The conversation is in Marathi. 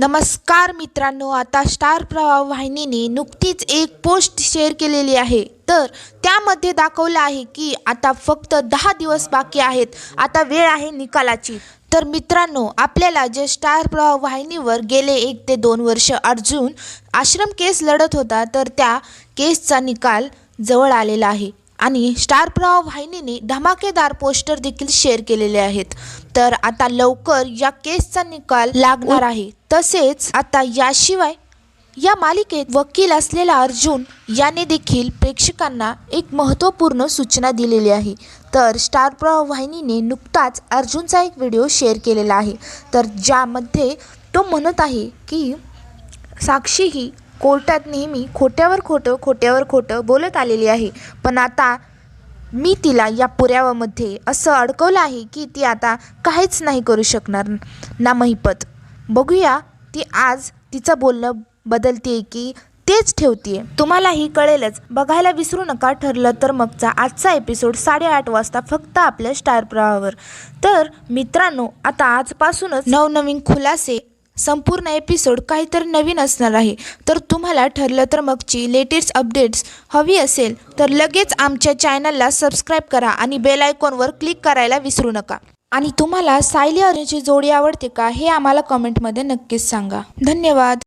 नमस्कार मित्रांनो आता स्टार प्रवाह वाहिनीने नुकतीच एक पोस्ट शेअर केलेली आहे. तर त्यामध्ये दाखवलं आहे की आता फक्त दहा दिवस बाकी आहेत. आता वेळ आहे निकालाची. तर मित्रांनो आपल्याला जे स्टार प्रवाह वाहिनीवर गेले एक ते दोन वर्ष अर्जुन आश्रम केस लढत होता तर त्या केसचा निकाल जवळ आलेला आहे. आणि स्टार प्रवाह वाहिनीने धमाकेदार पोस्टर देखील शेअर केलेले आहेत. तर आता लवकर या केसचा निकाल लागणार आहे. तसेच आता याशिवाय या मालिकेत वकील असलेला अर्जुन याने देखील प्रेक्षकांना एक महत्त्वपूर्ण सूचना दिलेली आहे. तर स्टार प्रवाह वाहिनीने नुकताच अर्जुनचा एक व्हिडिओ शेअर केलेला आहे. तर ज्यामध्ये तो म्हणत आहे की साक्षी ही कोर्टात नेहमी खोट्यावर खोटं खोट्यावर खोटं बोलत आलेली आहे. पण आता मी तिला या पुराव्यामध्ये असं अडकवलं आहे की ती आता काहीच नाही करू शकणार ना महिपत. बघूया ती आज तिचं बोलणं बदलते की तेच ठेवते तुम्हालाही कळेलच बघायला विसरू नका ठरलं तर मगचा आजचा एपिसोड साडेआठ वाजता फक्त आपल्या स्टार प्रवाहावर. तर मित्रांनो आता आजपासूनच नवनवीन खुलासे संपूर्ण एपिसोड काहीतरी नवीन असणार आहे. तर तुम्हाला ठरलं तर मगची लेटेस्ट अपडेट्स हवी असेल तर लगेच आमच्या चॅनलला सबस्क्राईब करा आणि बेल आयकॉनवर क्लिक करायला विसरू नका. आणि तुम्हाला सायली अर्जुनची जोडी आवडते का हे आम्हाला कमेंटमध्ये नक्कीच सांगा. धन्यवाद.